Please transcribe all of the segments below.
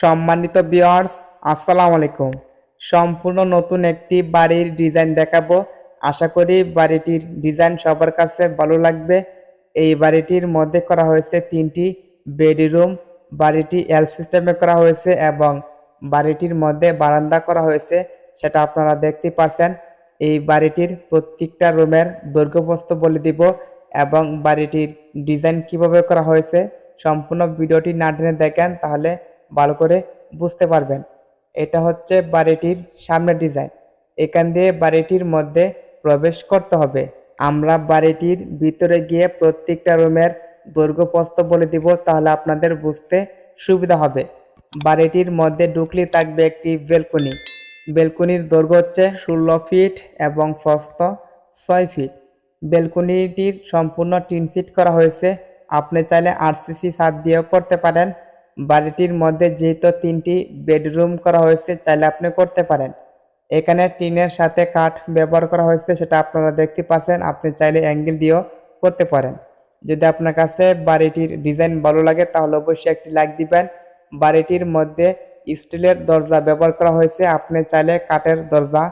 সম্মানিত বিয়ার্স আসসালামু আলাইকুম। সম্পূর্ণ নতুন একটি বাড়ির ডিজাইন দেখাবো। আশা করি বাড়িটির ডিজাইন সবার কাছে ভালো লাগবে। এই বাড়িটির মধ্যে করা হয়েছে তিনটি বেডরুম, বাড়িটি এল সিস্টেমে করা হয়েছে এবং বাড়িটির মধ্যে বারান্দা করা হয়েছে, সেটা আপনারা দেখতে পাচ্ছেন এই বাড়িটির প্রত্যেকটা রুমের দৈর্ঘ্যপ্রস্থ বলে দিব এবং বাড়িটির ডিজাইন কীভাবে করা হয়েছে, সম্পূর্ণ ভিডিওটি না টেনে দেখেন, তাহলে ভালো করে বুঝতে পারবেন। এটা হচ্ছে বাড়িটির সামনের ডিজাইন। এখান দিয়ে বাড়িটির মধ্যে প্রবেশ করতে হবে। আমরা বাড়িটির ভিতরে গিয়ে প্রত্যেকটা রুমের দৈর্ঘ্য প্রস্থ বলে দিব, তাহলে আপনাদের বুঝতে সুবিধা হবে। বাড়িটির মধ্যে ঢুকলে থাকবে একটি বেলকনি। বেলকনির দৈর্ঘ্য হচ্ছে ষোলো ফিট এবং প্রস্থ ছয় ফিট। বেলকনিটির সম্পূর্ণ টিন সিট করা হয়েছে। আপনি চাইলে আরসিসি ছাদ দিয়েও করতে পারেন। বাড়িটির মধ্যে যেহেতু তিনটি বেডরুম করা হয়েছে, চাইলে আপনি করতে পারেন। এখানে টিনের সাথে কাঠ ব্যবহার করা হয়েছে, সেটা আপনারা দেখতে পাচ্ছেন। আপনি চাইলে অ্যাঙ্গেল দিয়েও করতে পারেন। যদি আপনার কাছে বাড়িটির ডিজাইন ভালো লাগে, তাহলে অবশ্যই একটি লাইক দিবেন। বাড়িটির মধ্যে স্টিলের দরজা ব্যবহার করা হয়েছে, আপনি চাইলে কাঠের দরজা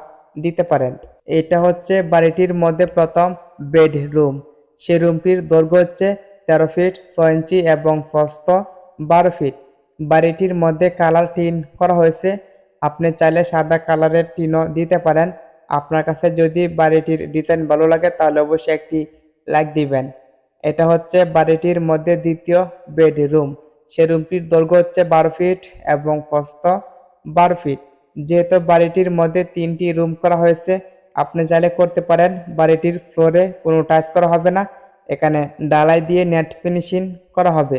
দিতে পারেন। এটা হচ্ছে বাড়িটির মধ্যে প্রথম বেডরুম। সেই রুমটির দৈর্ঘ্য হচ্ছে তেরো ফিট, ছয় ইঞ্চি এবং প্রস্থ বারো ফিট। বাড়িটির মধ্যে কালার টিন করা হয়েছে। আপনি চাইলে সাদা কালারের টিনও দিতে পারেন। আপনার কাছে যদি বাড়িটির ডিজাইন ভালো লাগে, তাহলে অবশ্যই একটি লাইক দিবেন। এটা হচ্ছে বাড়িটির মধ্যে দ্বিতীয় বেডরুম। সে রুমটির দৈর্ঘ্য হচ্ছে বারো ফিট এবং প্রস্থ বারো ফিট। যেহেতু বাড়িটির মধ্যে তিনটি রুম করা হয়েছে, আপনি চাইলে করতে পারেন। বাড়িটির ফ্লোরে কোনো টাচ করা হবে না। এখানে ডালাই দিয়ে নেট ফিনিশিং করা হবে।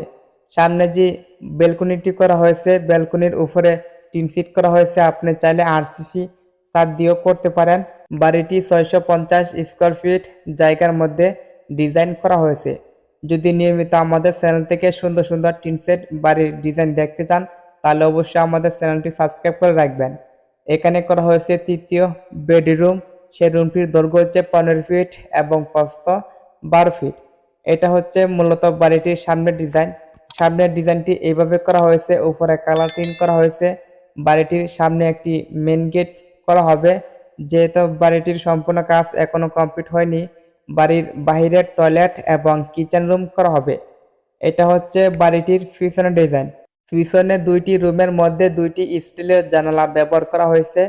সামনে যে ব্যালকনিটি করা হয়েছে ব্যালকনির উপরে টিন সিট করা হয়েছে। আপনি চাইলে আরসিসি ছাদ দিয়েও করতে পারেন। বাড়িটি ছয়শো পঞ্চাশ স্কোয়ার ফিট, জায়গার মধ্যে ডিজাইন করা হয়েছে। যদি নিয়মিত আমাদের চ্যানেল থেকে সুন্দর সুন্দর টিন সেট বাড়ির ডিজাইন দেখতে চান, তাহলে অবশ্যই আমাদের চ্যানেলটি সাবস্ক্রাইব করে রাখবেন। এখানে করা হয়েছে তৃতীয় বেডরুম। সেই রুমটির দৈর্ঘ্য হচ্ছে পনেরো ফিট এবং প্রস্থ বারো ফিট। এটা হচ্ছে মূলত বাড়িটির সামনের ডিজাইন। সামনের ডিজাইনটি এইভাবে করা হয়েছে, উপরে কালার টিন করা হয়েছে। বাড়িটির সামনে একটি মেন গেট করা হবে। যেহেতু বাড়িটির সম্পূর্ণ কাজ এখনও কমপ্লিট হয়নি, বাড়ির বাহিরের টয়লেট এবং কিচেন রুম করা হবে। এটা হচ্ছে বাড়িটির পিছনের ডিজাইন। পিছনে দুইটি রুমের মধ্যে দুইটি স্টিলের জানালা ব্যবহার করা হয়েছে।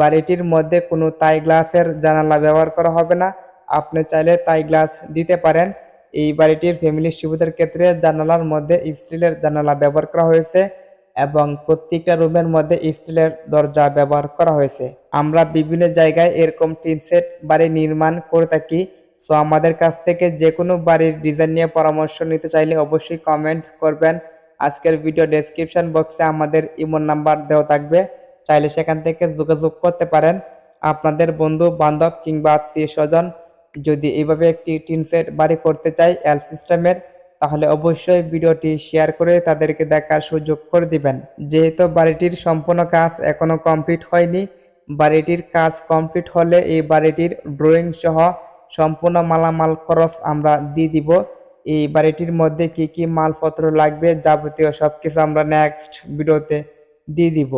বাড়িটির মধ্যে কোনো তাই গ্লাসের জানালা ব্যবহার করা হবে না। আপনি চাইলে তাই গ্লাস দিতে পারেন। এই বাড়িটির ফ্যামিলি সুবিধার ক্ষেত্রে জানালার মধ্যে স্টিলের জানালা ব্যবহার করা হয়েছে এবং প্রত্যেকটা রুমের মধ্যে স্টিলের দরজা ব্যবহার করা হয়েছে। আমরা বিভিন্ন জায়গায় এরকম টিন সেট বাড়ি নির্মাণ করে থাকি। সো আমাদের কাছ থেকে যে কোনো বাড়ির ডিজাইন নিয়ে পরামর্শ নিতে চাইলে অবশ্যই কমেন্ট করবেন। আজকের ভিডিও ডেসক্রিপশন বক্সে আমাদের ইমোন নাম্বার দেওয়া থাকবে। চাইলে সেখান থেকে যোগাযোগ করতে পারেন। আপনাদের বন্ধু বান্ধব কিংবা আত্মীয় স্বজন যদি এইভাবে একটি টিন সেট বাড়ি করতে চাই এল সিস্টেমের তাহলে অবশ্যই ভিডিওটি শেয়ার করে তাদেরকে দেখার সুযোগ করে দিবেন। যেহেতু বাড়িটির সম্পূর্ণ কাজ এখনও কমপ্লিট হয়নি, বাড়িটির কাজ কমপ্লিট হলে এই বাড়িটির ড্রয়িং সহ সম্পূর্ণ মালামাল খরচ আমরা দিয়ে দিব। এই বাড়িটির মধ্যে কি কি মালপত্র লাগবে যাবতীয় সব কিছু আমরা নেক্সট ভিডিওতে দিয়ে দিব।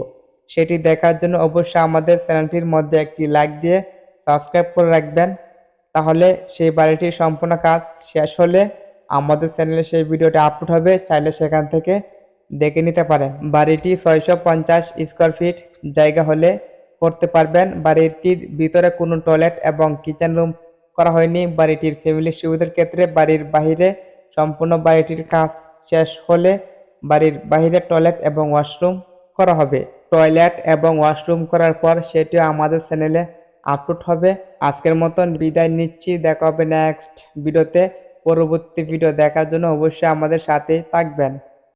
সেটি দেখার জন্য অবশ্যই আমাদের চ্যানেলটির মধ্যে একটি লাইক দিয়ে সাবস্ক্রাইব করে রাখবেন। তাহলে সেই বাড়িটির সম্পূর্ণ কাজ শেষ হলে আমাদের চ্যানেলে সেই ভিডিওটা আপলোড হবে, চাইলে সেখান থেকে দেখে নিতে পারেন। বাড়িটি ছয়শো পঞ্চাশ স্কোয়ার ফিট জায়গা হলে করতে পারবেন। বাড়িটির ভিতরে কোনো টয়লেট এবং কিচেন রুম করা হয়নি। বাড়িটির ফ্যামিলির সুবিধার ক্ষেত্রে বাড়ির বাহিরে সম্পূর্ণ বাড়িটির কাজ শেষ হলে বাড়ির বাহিরে টয়লেট এবং ওয়াশরুম করা হবে। টয়লেট এবং ওয়াশরুম করার পর সেটিও আমাদের চ্যানেলে আপলোড হবে। আজকের মতন বিদায় নিচ্ছি। দেখা হবে নেক্সট ভিডিওতে পরবর্তী ভিডিও দেখার জন্য অবশ্যই আমাদের সাথেই থাকবেন।